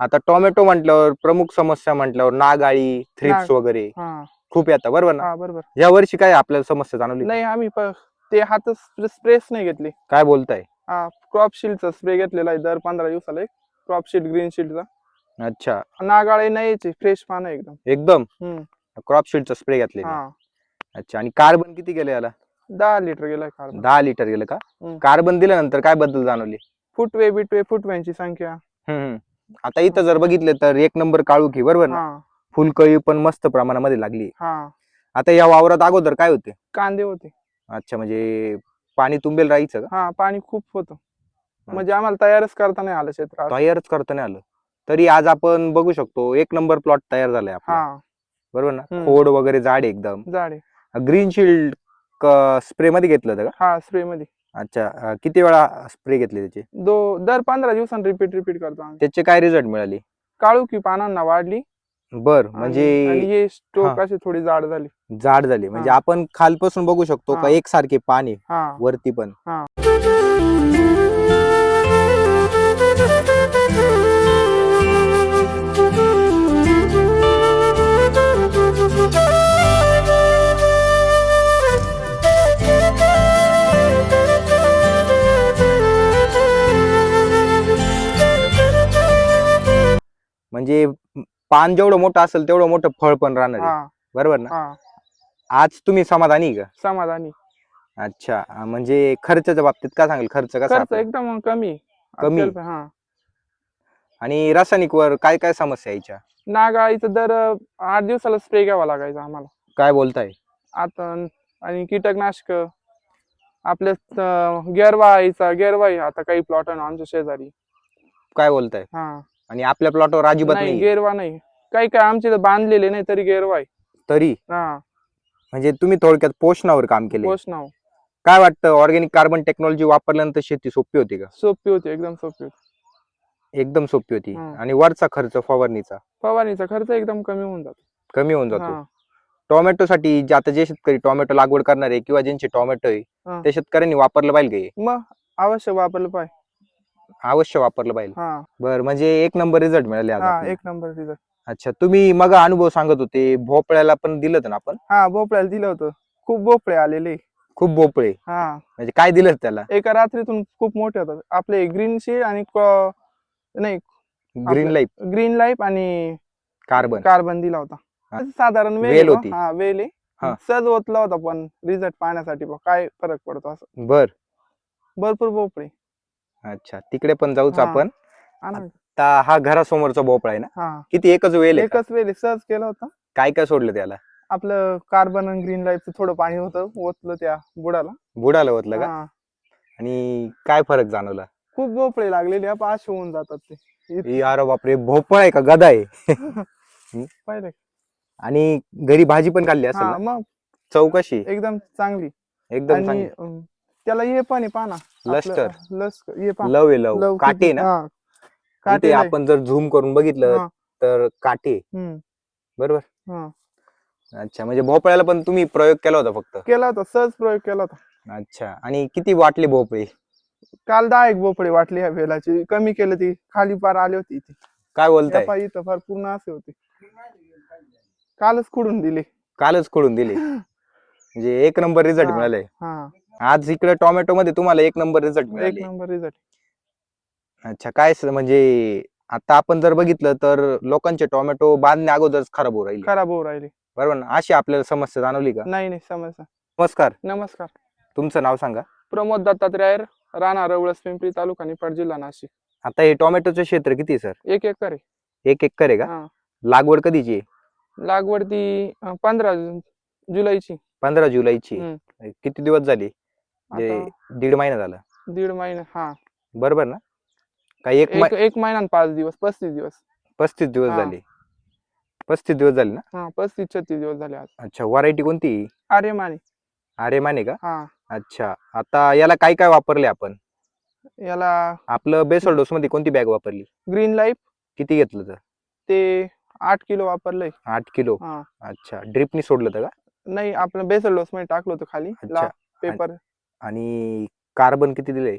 आता टोमॅटो म्हटल्यावर प्रमुख समस्या म्हटल्यावर नागाळी थ्रिप्स वगैरे हा. खूप येतात बरोबर ना? हा बरोबर. या वर्षी काय आपल्याला समस्या जाणवली? नाही आम्ही प- ते हात स्प्रेस नाही घेतली. काय बोलताय? हा क्रॉप शील्डचा स्प्रे घेतलेला आहे दर पंधरा दिवसाला एक. क्रॉप शील्ड ग्रीन शील्डचा अच्छा. नागाळे नाही यायचे फ्रेश पानं एकदम. एकदम? हम्म. क्रॉप शीटचा स्प्रे घातलेला हा. अच्छा आणि कार्बन किती गेलं याला? दहा लिटर गेलाय कार्बन दहा लिटर गेलं का? हम्म. कार्बन दिल्यानंतर काय बदल जाणवले? फुटवे बिटवे फुटव्यांची संख्या. हम्म, हम्म. आता इथं जर बघितलं तर एक नंबर काळुखी बरोबर ना? हा. फुलकळी पण मस्त प्रमाणामध्ये लागली. हा. आता या वावरात अगोदर काय होते? कांदे होते. अच्छा म्हणजे पाणी तुंबेल राहायचं का? हा पाणी खूप होतं. म्हणजे आम्हाला तयारच करता नाही आलं क्षेत्र तयारच करता नाही आलं. तरी आज आपण बघू शकतो एक नंबर प्लॉट तयार झालाय आपला. हा. बरोबर ना? हम्म. खोड वगैरे जाड आहे एकदम. झाडे. ग्रीन शिल्ड स्प्रे मध्ये घेतलं होतं का? हा स्प्रे मध्ये अच्छा किती वेळा स्प्रे घेतले त्याचे? दो दर पंधरा दिवसांनी रिपीट रिपीट करतो आम्ही. त्याचे काय रिझल्ट मिळाले? काळू की पानांना वाढली. बर आणि- म्हणजे आणि हे स्टोक हा. अशी थोडी जाड झाली. जाड झाले. म्हणजे हा. आपण खालपासून बघू शकतो का हा. एकसारखे पाणी हा. वरती पण? म्हणजे पान जेवढं मोठं असेल तेवढं मोठं फळ पण राहणार आहे. हा. बरोबर ना? हा. आज तुम्ही समाधानी आहे का? समाधानी. अच्छा. अं, म्हणजे खर्चाच्या बाबतीत काय सांगेल? खर्च कसा खर्च आपला? एकदम कमी. कमी? हा. आणि रासायनिक वर काय काय समस्या यायच्या नागाळीचं दर अं, आठ दिवसाला स्प्रे घ्यावा लागायचा आम्हाला. काय बोलताय? आता आणि कीटकनाशक आपल्या अं, गेरवाईचा गेरवाई आता काही प्लॉट आमच्या शेजारी. काय बोलताय? हा. आणि आपल्या प्लॉटवर अजिबात नाही नाही गेरवा नाही. काही काय आमचे बांधलेले नाही तरी गेरवाई तरी? हा. म्हणजे तुम्ही थोडक्यात पोषणावर काम केले. नाव काय वाटतं ऑर्गॅनिक कार्बन टेक्नॉलॉजी वापरल्यानंतर शेती सोपी होती का? सोपी होती एकदम सोपी होती. एकदम सोपी होती. आणि वरचा खर्च फवारणीचा? फवारणीचा खर्च एकदम कमी होऊन जातो. कमी होऊन जातो. हा. टोमॅटोसाठी जे आता जे शेतकरी टोमॅटो लागवड करणार आहे किंवा ज्यांचे टोमॅटो आहे हा. त्या शेतकऱ्यांनी वापरलं पाहिजे का हे? मग अवश्य वापरलं पाहिजे. अवश्य वापरलं पाहिजे. हा. बर म्हणजे एक नंबर रिझल्ट मिळाले आज हा आपल्याला. एक नंबर तिथं अच्छा तुम्ही मग अनुभव सांगत होते भोपळ्याला पण दिलं होतं ना आपण? हा भोपळ्याला दिलं होतं. खूप भोपळे आलेले. खूप भोपळे. हा. म्हणजे काय दिलं त्याला? एका रात्रीतून खूप मोठे होतात. आपले ग्रीन शीड आणि क- नाही ग्रीन आपलं- लाईफ ग्रीन लाईफ आणि कार्बन कार्बन दिला होता. साधारण वेल होती. हा वेल आहे. सहज ओतला होता पण रिझल्ट पाहण्यासाठी काय फरक पडतो असं. बर. भरपूर भोपळे. अच्छा तिकडे पण जाऊच हा. आपण. आणा. आता हा घरासमोरचा भोपळा आहे ना? हा. किती एकच वेल आहे का? एकच आहे, सहज केला होता. काय काय सोडलं त्याला? आपलं कार्बन आणि ग्रीन लाईफचं थोडं पाणी होतं ओतलं त्या बुडाला. बुडालं होतलं का? हा. आणि काय फरक जाणवला? खूप भोपळे लागलेले पाच होऊन जातात ते. अरे बापरे भोपळा आहे का? गदा आहे. पाहिलं आणि घरी भाजी पण खाल्ली असेल हा ना? मग. चौकशी. एकदम चांगली. एकदम आणि चांगली. अं, त्याला हे पण आहे पाना लस्टर लस हे पहा लव आहे लव. लव काटे ना? हा. इथे आहे. आपण जर झूम करून बघितलं हा, तर काटे. हम्म, बरोबर? हा. अच्छा म्हणजे भोपळ्याला पण तुम्ही प्रयोग केला होता फक्त? केला होता सहज प्रयोग केला होता. अच्छा आणि किती वाटले भोपळे? काल दहा एक भोपळे वाटली ह्या वेलाची. कमी केलं ती. खाली पार आली होती इथे. काय बोलताय? या पायी इथं फार पूर्ण असे होते. कालच खुडून दिले. कालच खोडून दिले. म्हणजे एक नंबर रिझल्ट हा. मिळाले हा. आज इकडे टोमॅटो मध्ये तुम्हाला एक नंबर रिझल्ट एक मिळाले. नंबर रिझल्ट अच्छा काय स- म्हणजे आता आपण जर बघितलं तर लोकांचे टोमॅटो बांधण्या अगोदरच खराब होऊ राहिले. खराब होऊ राहिले. बरोबर ना? अशी आपल्याला समस्या जाणवली का? नाही नाही समस्या. नमस्कार. नमस्कार. तुमचं नाव सांगा. प्रमोद दत्तात्रय राहणार रवळस पिंपरी तालुका निफाड जिल्हा नाशिक. आता हे टोमॅटोचं क्षेत्र किती आहे सर? एक एकर आहे. एक एकर आहे का? हा. लागवड कधीची आहे? लागवड ती पंधरा जुलैची. पंधरा जुलैची. हम्म. किती दिवस झाले? म्हणजे दीड महिना झाला. दीड महिना हा. बरोबर ना? काही एक एक एक महिना आणि पाच दिवस पस्तीस दिवस. पस्तीस दिवस. झाले. पस्तीस दिवस झाले ना? हा पस्तीस छत्तीस दिवस झाले आज. अच्छा व्हरायटी कोणती? अरे माने अरे माने का? हा. अच्छा आता याला काय काय वापरले आपण? याला आपलं बेसल डोस मध्ये कोणती बॅग वापरली? Green life. किती घेतलं तर? ते आठ किलो वापरलंय. आठ किलो. हा. अच्छा ड्रिपनी सोडलं होतं का? नाही आपण बेसल डोस मध्ये टाकलं होतं खाली. अच्छा पेपर. आणि कार्बन किती दिले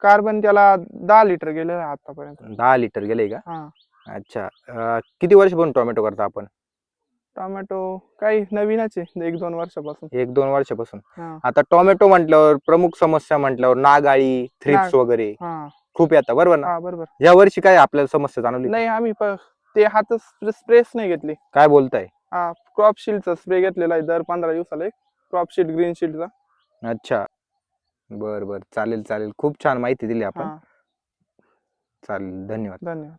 कार्बन त्याला दहा लिटर आहे आतापर्यंत. दहा लिटर गेले का? हा. अच्छा. अं, किती वर्षापासून टोमॅटो करता आपण? टोमॅटो काही नवीनच आहे एक दोन वर्षापासून. एक दोन वर्षापासून. हा. आता टोमॅटो म्हटल्यावर प्रमुख समस्या म्हटल्यावर नागाळी थ्रिप्स नाग- वगैरे हा. खूप येतात बरोबर ना? हा बरोबर. या वर्षी काय आपल्याला समस्या जाणवली? नाही आम्ही प- ते हातच स्प्रेस नाही घेतली. काय बोलताय? हा क्रॉप शील्डचा स्प्रे घेतलेला आहे दर पंधरा दिवसाला एक. क्रॉप शील्ड ग्रीन शील्डचा अच्छा. बर बर. चालेल चालेल. खूप छान माहिती दिली आपण. चालेल. धन्यवाद. धन्यवाद.